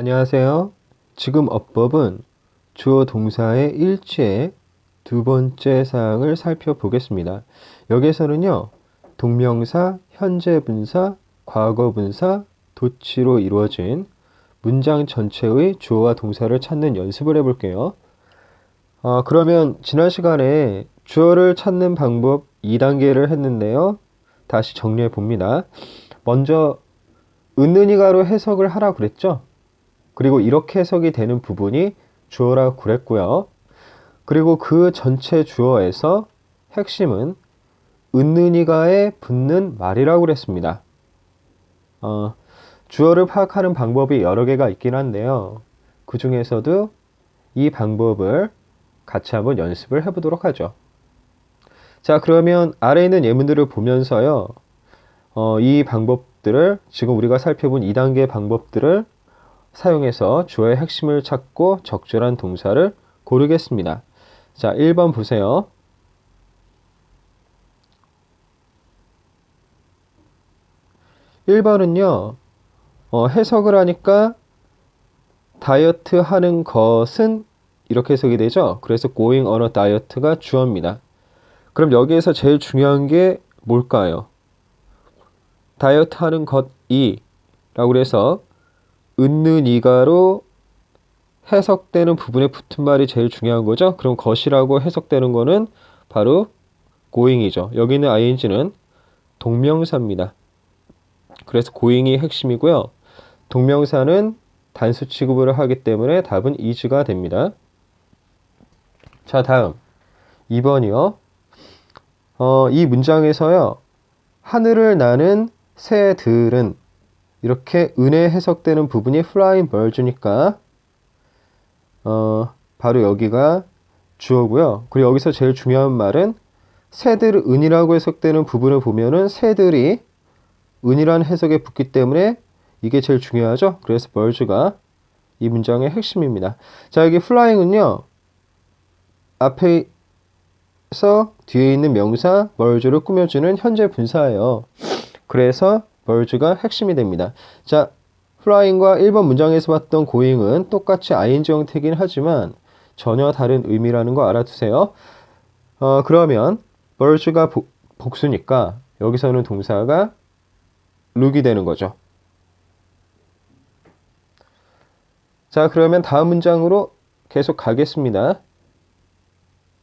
안녕하세요. 지금 어법은 주어 동사의 일치의 두 번째 사항을 살펴보겠습니다. 여기에서는요, 동명사, 현재 분사, 과거 분사, 도치로 이루어진 문장 전체의 주어와 동사를 찾는 연습을 해볼게요. 어, 그러면 지난 시간에 주어를 찾는 방법 2단계를 했는데요. 다시 정리해 봅니다. 먼저 은은이가로 해석을 하라 그랬죠? 그리고 이렇게 해석이 되는 부분이 주어라고 그랬고요. 그리고 그 전체 주어에서 핵심은 은는이가에 붙는 말이라고 그랬습니다. 어, 주어를 파악하는 방법이 여러 개가 있긴 한데요. 그 중에서도 이 방법을 같이 한번 연습을 해보도록 하죠. 자, 그러면 아래 있는 예문들을 보면서요. 어, 이 방법들을 지금 우리가 살펴본 2단계 방법들을 사용해서 주어의 핵심을 찾고 적절한 동사를 고르겠습니다. 자, 1번 보세요. 1번은요, 어, 해석을 하니까 다이어트 하는 것은 이렇게 해석이 되죠. 그래서 going on a diet가 주어입니다. 그럼 여기에서 제일 중요한 게 뭘까요? 다이어트 하는 것이 라고 해서 은는 이가로 해석되는 부분에 붙은 말이 제일 중요한 거죠. 그럼 것이라고 해석되는 거는 바로 going이죠. 여기 있는 ing는 동명사입니다. 그래서 going이 핵심이고요. 동명사는 단수 취급을 하기 때문에 답은 is가 됩니다. 자, 다음 2번이요. 어, 이 문장에서요. 하늘을 나는 새들은 이렇게 은에 해석되는 부분이 flying birds니까 어, 바로 여기가 주어고요. 그리고 여기서 제일 중요한 말은 새들 은이라고 해석되는 부분을 보면은 새들이 은이라는 해석에 붙기 때문에 이게 제일 중요하죠. 그래서 birds가 이 문장의 핵심입니다. 자, 여기 flying은요. 앞에서 뒤에 있는 명사 birds를 꾸며주는 현재 분사예요. 그래서 birds가 핵심이 됩니다. 자, flying과 1번 문장에서 봤던 going은 똑같이 ing 형태이긴 하지만 전혀 다른 의미라는 거 알아두세요. 어, 그러면 보, 복수니까 여기서는 동사가 look이 되는 거죠. 자, 그러면 다음 문장으로 계속 가겠습니다.